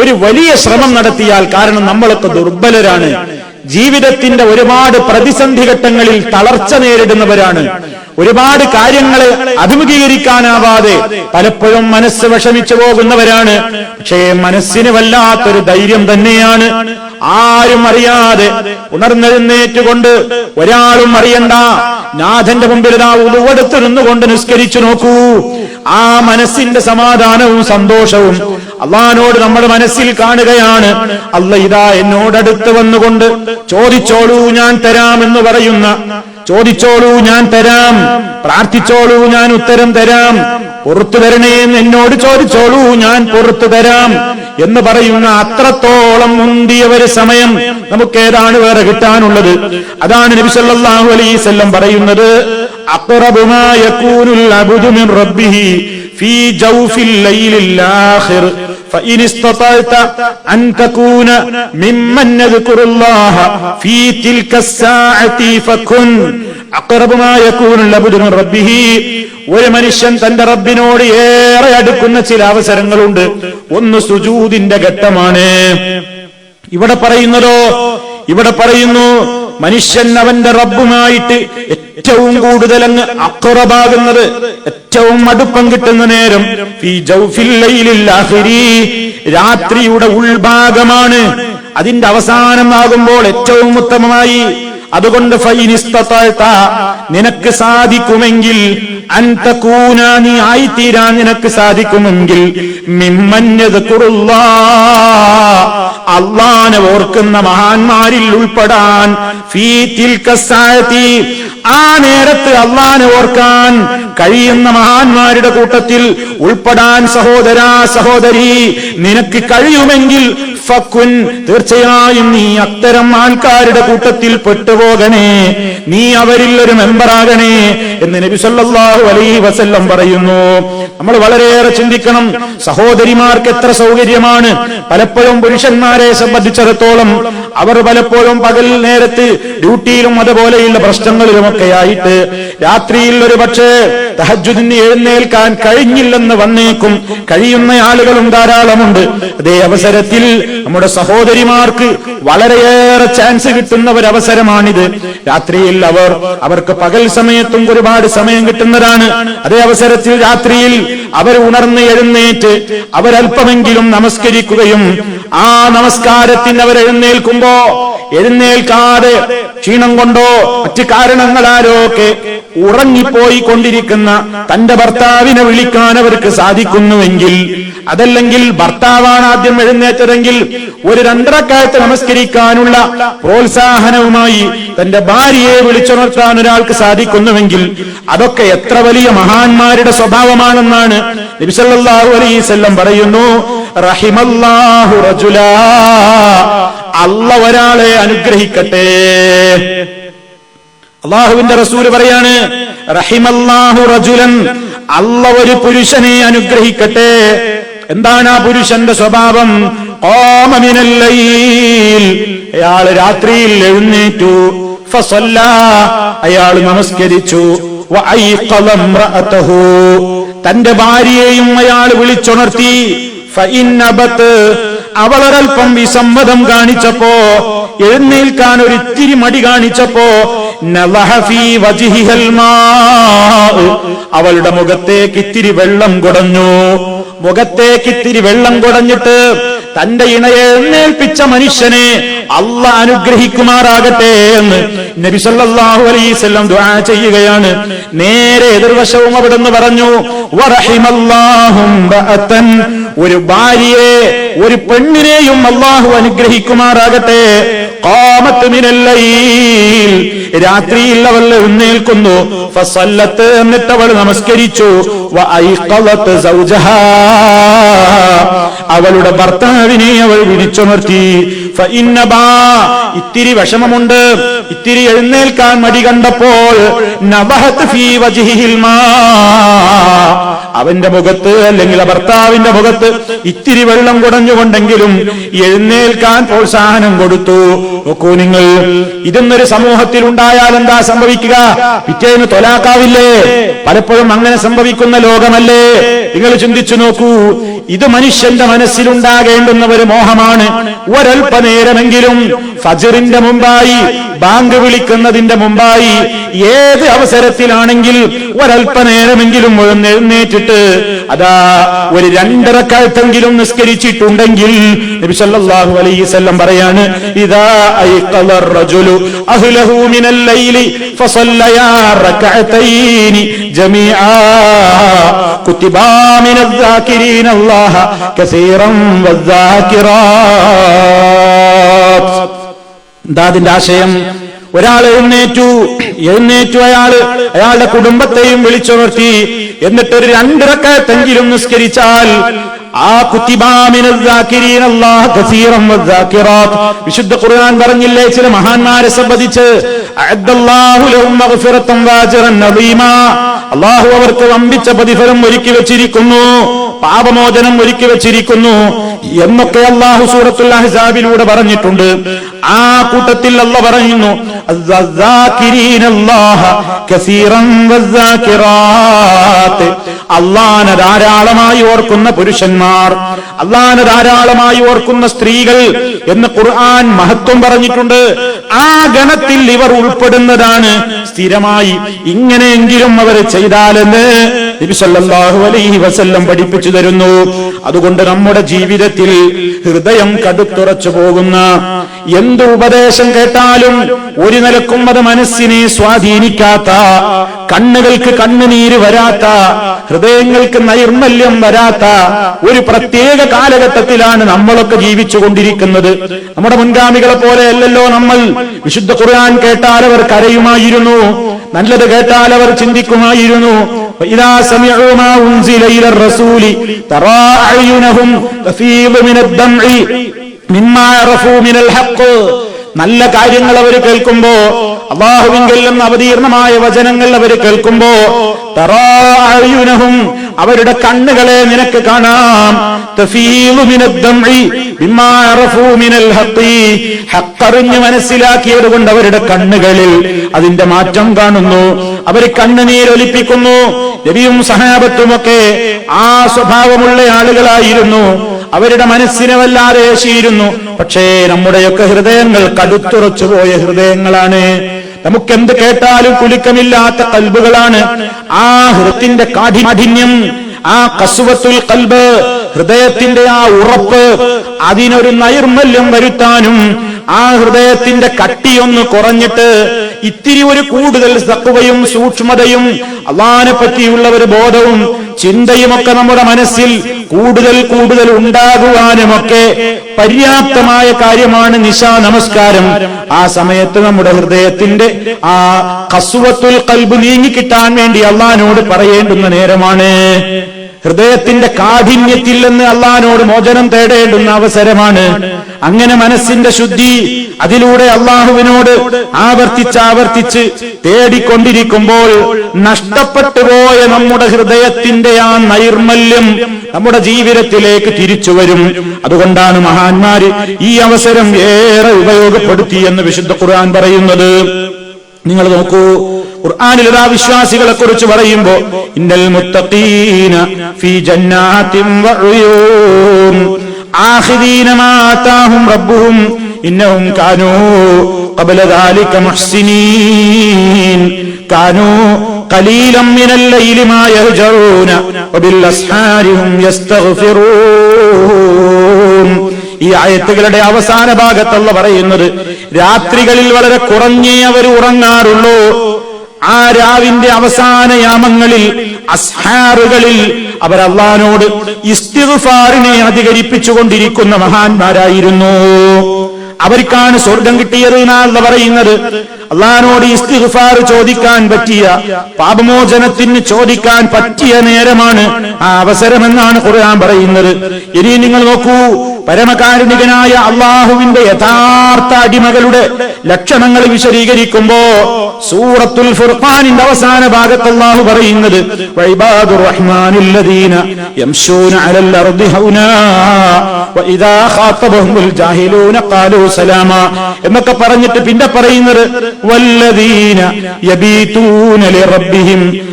ഒരു വലിയ ശ്രമം നടത്തിയാൽ കാരണം നമ്മളൊക്കെ ദുർബലരാണ്. ജീവിതത്തിന്റെ ഒരുപാട് പ്രതിസന്ധി ഘട്ടങ്ങളിൽ തളർച്ച നേരിടുന്നവരാണ്. ഒരുപാട് കാര്യങ്ങളെ അഭിമുഖീകരിക്കാനാവാതെ പലപ്പോഴും മനസ്സ് വിഷമിച്ചു പോകുന്നവരാണ്. പക്ഷേ മനസ്സിന് വല്ലാത്തൊരു ധൈര്യം തന്നെയാണ്. ആരും അറിയാതെ ഉണർന്നെഴുന്നേറ്റുകൊണ്ട് ഒരാളും അറിയണ്ട. നാഥന്റെ മുമ്പിൽ ഇതാ ഉടുവെടുത്ത് നിന്നുകൊണ്ട് നിസ്കരിച്ചു നോക്കൂ. ആ മനസ്സിന്റെ സമാധാനവും സന്തോഷവും അള്ളഹാനോട് നമ്മുടെ മനസ്സിൽ കാണുകയാണ്. അല്ല ഇതാ എന്നോടടുത്ത് വന്നുകൊണ്ട് ചോദിച്ചോളൂ ഞാൻ തരാമെന്ന് പറയുന്ന. ചോദിച്ചോളൂ ഞാൻ തരാം. പ്രാർത്ഥിച്ചോളൂ ഞാൻ ഉത്തരം തരാം. പുറത്തു തരണേ എന്ന് എന്നോട് ചോദിച്ചോളൂ ഞാൻ പുറത്തു തരാം എന്ന് പറയുന്ന അത്രത്തോളം മുന്തിയ ഒരു സമയം നമുക്ക് ഏതാണ് വേറെ കിട്ടാനുള്ളത്. അതാണ് നബി സല്ലല്ലാഹു അലൈഹി പറയുന്നത് അഖറബു മാ യകൂനുൽ അബ്ദു മിൻ റബ്ബിഹി ഫീ ജൗഫിൽ فإن استطعت أن تكون ممن يذكر الله في تلك الساعة فكن أقرب ما يكون العبد من ربه ഒരു മനുഷ്യൻ തന്റെ റബ്ബിനോട് ഏറെ അടുക്കുന്ന ചില അവസരങ്ങളുണ്ട് ഒന്ന് സുജൂദിന്റെ ഘട്ടമാണ് ഇവിടെ പറയുന്നതോ ഇവിടെ പറയുന്നു മനുഷ്യൻ അവന്റെ റബ്ബുമായിട്ട് ഏറ്റവും കൂടുതൽ അങ്ങ് അക്കുറബാകുന്നത് ഏറ്റവും അടുപ്പം കിട്ടുന്ന നേരം. രാത്രിയുടെ ഉൾഭാഗമാണ്. അതിന്റെ അവസാനം ആകുമ്പോൾ ഏറ്റവും ഉത്തമമായി. അതുകൊണ്ട് ഫൈനിസ്തതാഴ്ത്ത നിനക്ക് സാധിക്കുമെങ്കിൽ നീ ആയിത്തീരാൻ നിനക്ക് സാധിക്കുമെങ്കിൽ മിമ്മഞ്ഞത് കുറുള്ള അള്ളാനെ ഓർക്കുന്ന മഹാന്മാരിൽ ഉൾപ്പെടാൻ ഫീ ആ നേരത്ത് അള്ളാനെ ഓർക്കാൻ കഴിയുന്ന മഹാന്മാരുടെ കൂട്ടത്തിൽ ഉൾപ്പെടാൻ സഹോദരാ സഹോദരി നിനക്ക് കഴിയുമെങ്കിൽ ഫക്കുൻ തീർച്ചയായും നീ അത്തരം ആൾക്കാരുടെ കൂട്ടത്തിൽ പെട്ടുപോകണേ. നീ അവരിൽ ഒരു മെമ്പറാകണേ. എന്ന് നബി സല്ലല്ലാഹു അലൈഹി വസല്ലം പറയുന്നു. നമ്മൾ വളരെയേറെ ചിന്തിക്കണം. സഹോദരിമാർക്ക് എത്ര സൗകര്യമാണ്. പലപ്പോഴും പുരുഷന്മാരെ സംബന്ധിച്ചിടത്തോളം അവർ പലപ്പോഴും പകൽ നേരത്ത് ഡ്യൂട്ടിയിലും അതുപോലെയുള്ള പ്രശ്നങ്ങളിലുമൊക്കെ ആയിട്ട് രാത്രിയിൽ ഒരു പക്ഷേ തഹജുദിന് എഴുന്നേൽക്കാൻ കഴിഞ്ഞില്ലെന്ന് വന്നേക്കും. കഴിയുന്ന ആളുകളും ധാരാളമുണ്ട്. അതേ അവസരത്തിൽ നമ്മുടെ സഹോദരിമാർക്ക് വളരെയേറെ ചാൻസ് കിട്ടുന്ന ഒരു അവസരമാണിത് രാത്രിയിൽ അവർ അവർക്ക് പകൽ സമയത്തും ഒരുപാട് സമയം കിട്ടുന്നതാണ്. അതേ അവസരത്തിൽ രാത്രിയിൽ അവർ ഉണർന്ന് എഴുന്നേറ്റ് അവരല്പമെങ്കിലും നമസ്കരിക്കുകയും ആ നമസ്കാരത്തിന് അവർ എഴുന്നേൽക്കുമ്പോ എഴുന്നേൽക്കാതെ ക്ഷീണം കൊണ്ടോ മറ്റു കാരണങ്ങളാലോ ഒക്കെ ഉറങ്ങിപ്പോയി കൊണ്ടിരിക്കുന്ന തന്റെ ഭർത്താവിനെ വിളിക്കാൻ അവർക്ക് സാധിക്കുന്നുവെങ്കിൽ അതല്ലെങ്കിൽ ഭർത്താവാണ് ആദ്യം എഴുന്നേറ്റതെങ്കിൽ ഒരു രണ്ടരക്കാലത്ത് നമസ്കരിക്കാനുള്ള പ്രോത്സാഹനവുമായി തന്റെ ഭാര്യയെ വിളിച്ചുണർത്താൻ ഒരാൾക്ക് സാധിക്കുന്നുവെങ്കിൽ അതൊക്കെ എത്ര വലിയ മഹാന്മാരുടെ സ്വഭാവമാണെന്നാണ് നബിസല്ലാഹു അലൈസല്ലം പറയുന്നു. റഹിമല്ലാഹു റജുല. അല്ല ഒരാളെ അനുഗ്രഹിക്കട്ടെ. അള്ളാഹുവിന്റെ റസൂൽ പറയാണ് റഹിമല്ലാഹു റജുലൻ അല്ല ഒരു പുരുഷനെ അനുഗ്രഹിക്കട്ടെ. എന്താണ് ആ പുരുഷന്റെ സ്വഭാവം? അയാൾ രാത്രിയിൽ എഴുന്നേറ്റു. അയാൾ നമസ്കരിച്ചു. തന്റെ ഭാര്യയെയും അയാൾ വിളിച്ചുണർത്തി. അവളൊരൽപ്പം വിസമ്മതം കാണിച്ചപ്പോ എഴുന്നേൽക്കാൻ ഒരു ഇത്തിരി മടി കാണിച്ചപ്പോ അവളുടെ മുഖത്തേക്ക് ഇത്തിരി വെള്ളം കുടഞ്ഞു. മുഖത്തേക്ക് ഇത്തിരി വെള്ളം കുടഞ്ഞിട്ട് തന്റെ ഇണയെ എഴുന്നേൽപ്പിച്ച മനുഷ്യനെ അല്ല അനുഗ്രഹിക്കുമാറാകട്ടെ എന്ന് നബി സല്ലല്ലാഹു അലൈഹി ദുആ ചെയ്യുകയാണ്. നേരെ എതിർവശവും അവിടുന്ന് പറഞ്ഞു ഒരു ഭാര്യയെ ഒരു പെണ്ണിനെയും അള്ളാഹു അനുഗ്രഹിക്കുമാറാകട്ടെ. രാത്രിയിൽ അവൾ എഴുന്നേൽക്കുന്നു. എന്നിട്ട് അവൾ നമസ്കരിച്ചു. അവളുടെ ഭർത്താവിനെ അവൾ വിളിച്ചുണർത്തി ഇത്തിരി വിഷമമുണ്ട്. ഇത്തിരി എഴുന്നേൽക്കാൻ മടി കണ്ടപ്പോൾ അവന്റെ മുഖത്ത് അല്ലെങ്കിൽ ഭർത്താവിന്റെ മുഖത്ത് ഇത്തിരി വെള്ളം കുടഞ്ഞുകൊണ്ടെങ്കിലും എഴുന്നേൽക്കാൻ പ്രോത്സാഹനം കൊടുത്തു. നോക്കൂ നിങ്ങൾ ഇതെന്നൊരു സമൂഹത്തിൽ ഉണ്ടായാൽ എന്താ സംഭവിക്കുക? പിറ്റേന്ന് തൊലാക്കാവില്ലേ? പലപ്പോഴും അങ്ങനെ സംഭവിക്കുന്ന ലോകമല്ലേ? നിങ്ങൾ ചിന്തിച്ചു നോക്കൂ ഇത് മനുഷ്യന്റെ മനസ്സിലുണ്ടാകേണ്ടുന്ന ഒരു മോഹമാണ്. ഒരൽപ്പനേരമെങ്കിലും ഫജറിന്റെ മുമ്പായി ബാങ്ക് വിളിക്കുന്നതിന്റെ മുമ്പായി ഏത് അവസരത്തിലാണെങ്കിൽ ഒരൽപ്പനേരമെങ്കിലും എഴുന്നേറ്റിട്ട് അതാ ഒരു രണ്ടരക്കാലത്തെങ്കിലും നിസ്കരിച്ചിട്ടുണ്ടെങ്കിൽ നബി സല്ലല്ലാഹു അലൈഹി വസല്ലം പറയാണ് ഇദാ ഐഖള എന്താ അതിന്റെ ആശയം ഒരാൾ എഴുന്നേറ്റു എഴുന്നേറ്റു അയാൾ അയാളുടെ കുടുംബത്തെയും വിളിച്ചുണർത്തി എന്നിട്ടൊരു രണ്ടിറക്കത്തെങ്കിലും നിസ്കരിച്ചാൽ ആ വിശുദ്ധ ഖുർആൻ പറഞ്ഞില്ലേ ചില മഹാന്മാരെ സംബന്ധിച്ച് അള്ളാഹു അവർക്ക് വമ്പിച്ച പ്രതിഫലം ഒരുക്കി വെച്ചിരിക്കുന്നു പാപമോചനം ഒരുക്കി വെച്ചിരിക്കുന്നു എന്നൊക്കെ അള്ളാഹു സൂറത്തുൽ അഹ്സാബിലൂടെ പറഞ്ഞിട്ടുണ്ട്. ആ കൂട്ടത്തിൽ അല്ല പറയുന്നു അള്ളാന ധാരാളമായി ഓർക്കുന്ന പുരുഷന്മാർ അള്ളാന ധാരാളമായി ഓർക്കുന്ന സ്ത്രീകൾ എന്ന് ഖുർആൻ മഹത്വം പറഞ്ഞിട്ടുണ്ട്. ആ ഗണത്തിൽ ഇവർ ഉൾപ്പെടുന്നതാണ് സ്ഥിരമായി ഇങ്ങനെയെങ്കിലും അവർ ചെയ്താലെന്ന് അലൈഹി വസല്ലം പഠിപ്പിച്ചു തരുന്നു. അതുകൊണ്ട് നമ്മുടെ ജീവിതത്തിൽ ഹൃദയം കടുത്തുറച്ചു പോകുന്ന എന്ത് ഉപദേശം കേട്ടാലും ഒരു നിലക്കും അത് മനസ്സിനെ സ്വാധീനിക്കാത്ത കണ്ണുകൾക്ക് കണ്ണുനീര് വരാത്ത ഹൃദയങ്ങൾക്ക് നൈർമല്യം വരാത്ത ഒരു പ്രത്യേക കാലഘട്ടത്തിലാണ് നമ്മളൊക്കെ ജീവിച്ചു കൊണ്ടിരിക്കുന്നത്. നമ്മുടെ മുൻഗാമികളെ പോലെ അല്ലല്ലോ നമ്മൾ. വിശുദ്ധ ഖുർആൻ കേട്ടാൽ അവർ കരയുമായിരുന്നു. നല്ലത് കേട്ടാൽ അവർ ചിന്തിക്കുമായിരുന്നു. وإذا سمعوا ما أنزل إلى الرسول ترى أعينهم تفيض من الدمع مما عرفوا من الحق നല്ല കാര്യങ്ങൾ അവർ കേൾക്കുമ്പോ അള്ളാഹുവിങ്കിൽ നിന്ന് അവതീർണമായ വചനങ്ങൾ അവർ കേൾക്കുമ്പോ തറായുനഹും അവരുടെ കണ്ണുകളെ നിനക്ക് കാണാം ഹക്കറിഞ്ഞ് മനസ്സിലാക്കിയത് കൊണ്ട് അവരുടെ കണ്ണുകളിൽ അതിന്റെ മാറ്റം കാണുന്നു അവർ കണ്ണുനീരൊലിപ്പിക്കുന്നു. രവിയും സഹാബത്തുമൊക്കെ ആ സ്വഭാവമുള്ള ആളുകളായിരുന്നു. അവരുടെ മനസ്സിനെ വല്ലാതെ ഏശിയിരുന്നു. പക്ഷേ നമ്മുടെയൊക്കെ ഹൃദയങ്ങൾ കടുത്തുറച്ചു പോയ ഹൃദയങ്ങളാണ്. നമുക്കെന്ത് കേട്ടാലും കുലുക്കമില്ലാത്ത കൽബുകളാണ്. ആ ഹൃത്തിന്റെ കാഠിമാഠിന്യം ആ കസുവത്തുൽ കൽബ് ഹൃദയത്തിന്റെ ആ ഉറപ്പ് അതിനൊരു നൈർമല്യം വരുത്താനും ആ ഹൃദയത്തിന്റെ കട്ടിയൊന്ന് കുറഞ്ഞിട്ട് ഇത്തിരി ഒരു കൂടുതൽ സത്വയും സൂക്ഷ്മതയും അള്ളാനെ പറ്റിയുള്ള ഒരു ബോധവും ചിന്തയുമൊക്കെ നമ്മുടെ മനസ്സിൽ കൂടുതൽ കൂടുതൽ ഉണ്ടാകുവാനുമൊക്കെ പര്യാപ്തമായ കാര്യമാണ് നിശാ നമസ്കാരം. ആ സമയത്ത് നമ്മുടെ ഹൃദയത്തിന്റെ ആ കസുവത്തുൽ കൽബ് നീങ്ങിക്കിട്ടാൻ വേണ്ടി അള്ളഹാനോട് പറയേണ്ടുന്ന നേരമാണ്. ഹൃദയത്തിന്റെ കാഠിന്യത്തിൽ നിന്ന് അള്ളഹാനോട് മോചനം തേടേണ്ടുന്ന അവസരമാണ്. അങ്ങനെ മനസ്സിന്റെ ശുദ്ധി അതിലൂടെ അള്ളാഹുവിനോട് ആവർത്തിച്ച് ആവർത്തിച്ച് തേടിക്കൊണ്ടിരിക്കുമ്പോൾ നഷ്ടപ്പെട്ടു പോയ നമ്മുടെ ഹൃദയത്തിന്റെ ആ നൈർമല്യം നമ്മുടെ ജീവിതത്തിലേക്ക് തിരിച്ചു വരും. അതുകൊണ്ടാണ് മഹാന്മാര് ഈ അവസരം ഏറെ ഉപയോഗപ്പെടുത്തി എന്ന് വിശുദ്ധ ഖുർആൻ പറയുന്നത്. നിങ്ങൾ നോക്കൂ ഖുർആനിൽ ഇതാ വിശ്വാസികളെ കുറിച്ച് പറയുമ്പോൾ ഇന്നൽ മുത്തഖീന ഫീ ജന്നാതിൻ വഉയൂൻ ആഖിദീന മാതാഹും ആതാഹും ഇന്നഹും കാനൂ ഖബല ദാലിക മുഹ്സിനീൻ കാനൂ ഖലീലം മിനൽ ലൈലി മാ യഹ്ജറൂന വബിൽ അസ്ഹാരിഹും യസ്തഗ്ഫിറൂൻ. ഈ ആയത്തുകളുടെ അവസാന ഭാഗത്തുള്ള പറയുന്നത് രാത്രികളിൽ വളരെ കുറഞ്ഞേ അവർ ഉറങ്ങാറുള്ളൂ ആ രാവിന്റെ അവസാന യാമങ്ങളിൽ അസ്ഹാറുകളിൽ അവർ അള്ളഹാനോട് ഇസ്തിഫാറിനെ അധികരിപ്പിച്ചുകൊണ്ടിരിക്കുന്ന മഹാന്മാരായിരുന്നു. അവർക്കാണ് സ്വർഗം കിട്ടിയത് എന്നാണ് പറയുന്നത്. അള്ളഹാനോട് ഇസ്തിഫാർ ചോദിക്കാൻ പറ്റിയ പാപമോചനത്തിന് ചോദിക്കാൻ പറ്റിയ നേരമാണ് ആ അവസരമെന്നാണ് ഖുർആൻ പറയുന്നത്. ഇനി നിങ്ങൾ നോക്കൂ പരമകാരുണികനായ അള്ളാഹുവിന്റെ യഥാർത്ഥ അടിമകളുടെ ലക്ഷണങ്ങൾ വിശദീകരിക്കുമ്പോ സൂറത്തുൽ ഫുർഖാനിന്റെ അവസാന ഭാഗത്ത് അള്ളാഹു പറയുന്നത് എന്നൊക്കെ പറഞ്ഞിട്ട് പിന്നെ പറയുന്നത് വല്ലദീന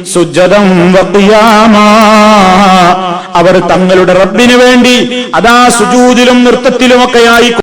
ലിറബ്ബിഹിം അവർ തങ്ങളുടെ റബ്ബിന് വേണ്ടി അതാ സുജൂതിലും നൃത്തത്തിലുമൊക്കെയായി